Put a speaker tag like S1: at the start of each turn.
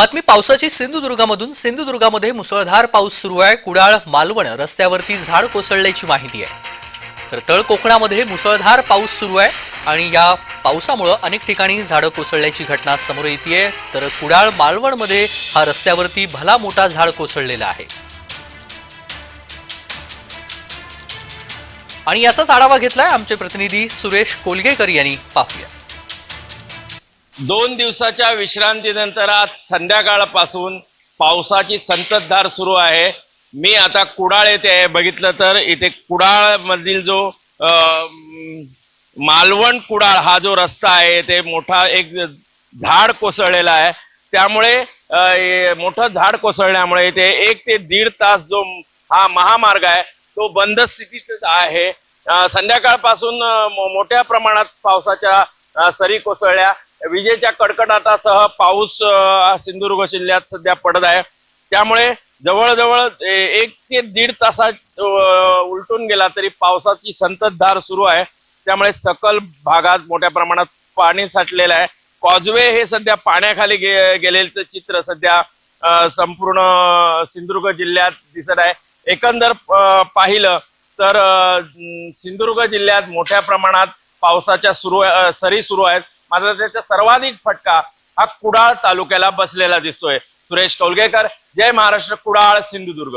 S1: बातमी पावसाची सिंधुदुर्गामधून. सिंधुदुर्गामध्ये मुसळधार पाऊस सुरू आहे. कुडाळ मालवण रस्त्यावरती झाड कोसळल्याची माहिती आहे. तर तळ कोकणामध्ये मुसळधार पाऊस सुरू आहे आणि या पावसामुळं अनेक ठिकाणी झाडं कोसळल्याची घटना समोर येते तर कुडाळ मालवणमध्ये हा रस्त्यावरती भला मोठा झाड कोसळलेला आहे. आणि याचाच आढावा घेतलाय आमचे प्रतिनिधी सुरेश कोलगेकर यांनी. पाहूया.
S2: दोन दिवसाच्या विश्रांतीनंतर आज संध्याकाळपासून पावसाची संततधार सुरू आहे. मी आता कुडाळ येथे आहे. बघितलं तर इथे कुडाळ मधील जो मालवण कुडाळ हा जो रस्ता आहे इथे मोठा एक झाड कोसळलेला आहे. त्यामुळे मोठं झाड कोसळल्यामुळे इथे एक ते दीड तास जो हा महामार्ग आहे तो बंद स्थितीतच आहे. संध्याकाळपासून मो- मोठ्या प्रमाणात पावसाच्या सरी कोसळल्या. विजेच्या कडकडाटासह पाऊस सिंधुदुर्ग जिल्ह्यात सध्या पडत आहे. त्यामुळे जवळजवळ एक ते दीड तासात उलटून गेला तरी पावसाची संततधार सुरू आहे. त्यामुळे सकल भागात मोठ्या प्रमाणात पाणी साठलेलं आहे. कॉजवे हे सध्या पाण्याखाली गे गेलेलं चित्र सध्या संपूर्ण सिंधुदुर्ग जिल्ह्यात दिसत आहे. एकंदर पाहिलं तर सिंधुदुर्ग जिल्ह्यात मोठ्या प्रमाणात पावसाच्या सुरू सरी सुरू आहेत. मात्र त्याचा सर्वाधिक फटका हा कुडाळ तालुक्याला बसलेला दिसतोय. सुरेश कौलगेकर जय महाराष्ट्र कुडाळ सिंधुदुर्ग.